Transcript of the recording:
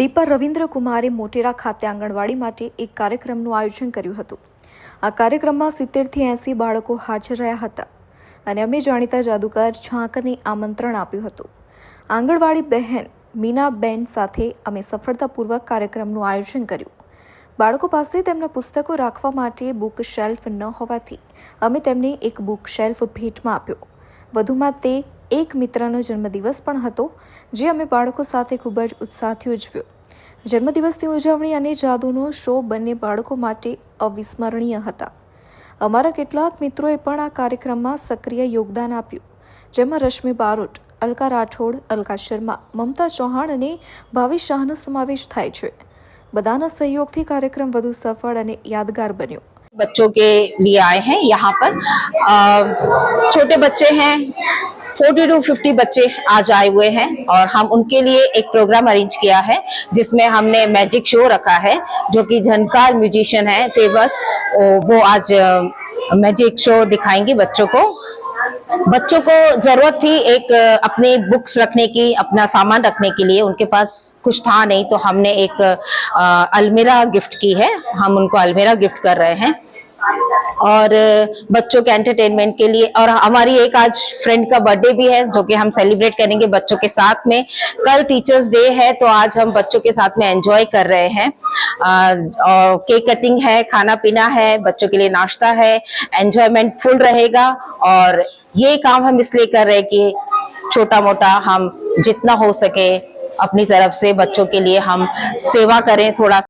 દીપા રવિન્દ્ર કુમારે મોટેરા ખાતે આંગણવાડી માટે એક કાર્યક્રમનું આયોજન કર્યું હતું. આ કાર્યક્રમમાં સિત્તેરથી એંસી બાળકો હાજર રહ્યા હતા અને અમે જાણીતા જાદુકર ઝાંકને આમંત્રણ આપ્યું હતું. આંગણવાડી બહેન મીનાબેન સાથે અમે સફળતાપૂર્વક કાર્યક્રમનું આયોજન કર્યું. બાળકો પાસે તેમના પુસ્તકો રાખવા માટે બુક શેલ્ફ ન હોવાથી અમે તેમને એક બુક શેલ્ફ ભેટમાં આપ્યો. વધુમાં તે એક મિત્રનો જન્મદિવસ પણ હતો જે અમે બાળકો સાથે ખૂબ જ ઉત્સાહથી ઉજવ્યો જન્મદિવસની ઉજવણી અને જાદુનો શો બંને બાળકો માટે અવિસ્મરણીય હતા અમારા કેટલાક મિત્રોએ પણ આ કાર્યક્રમમાં સક્રિય યોગદાન આપ્યું જેમાં રશ્મિ બારોટ અલકા રાઠોડ અલકા શર્મા મમતા ચૌહાણ અને ભાવિશ શાહનો સમાવેશ થાય છે બધાના સહયોગથી કાર્યક્રમ વધુ સફળ અને યાદગાર બન્યો बच्चों के लिए आए हैं यहाँ पर अ, छोटे बच्चे हैं फोर्टी टू फिफ्टी बच्चे आज आए हुए हैं और हम उनके लिए एक प्रोग्राम अरेंज किया है, जिसमें हमने मैजिक शो रखा है, जो कि झनकार म्यूजिशियन है फ़ेमस वो आज मैजिक शो दिखाएँगे बच्चों को। बच्चों को ज़रूरत थी एक अपने बुक्स रखने की, अपना सामान रखने के लिए। उनके पास कुछ था नहीं तो हमने एक अलमीरा गिफ्ट की है। हम उनको अलमीरा गिफ्ट कर रहे हैं। और बच्चों के एंटरटेनमेंट के लिए। और हमारी एक आज फ्रेंड का बर्थडे भी है, जो कि हम सेलिब्रेट करेंगे बच्चों के साथ में। कल टीचर्स डे है तो आज हम बच्चों के साथ में एंजॉय कर रहे हैं। और केक कटिंग है, खाना पीना है, बच्चों के लिए नाश्ता है एंजॉयमेंट फुल रहेगा। और ये काम हम इसलिए कर रहे हैं कि छोटा मोटा हम जितना हो सके अपनी तरफ़ से बच्चों के लिए हम सेवा करें, थोड़ा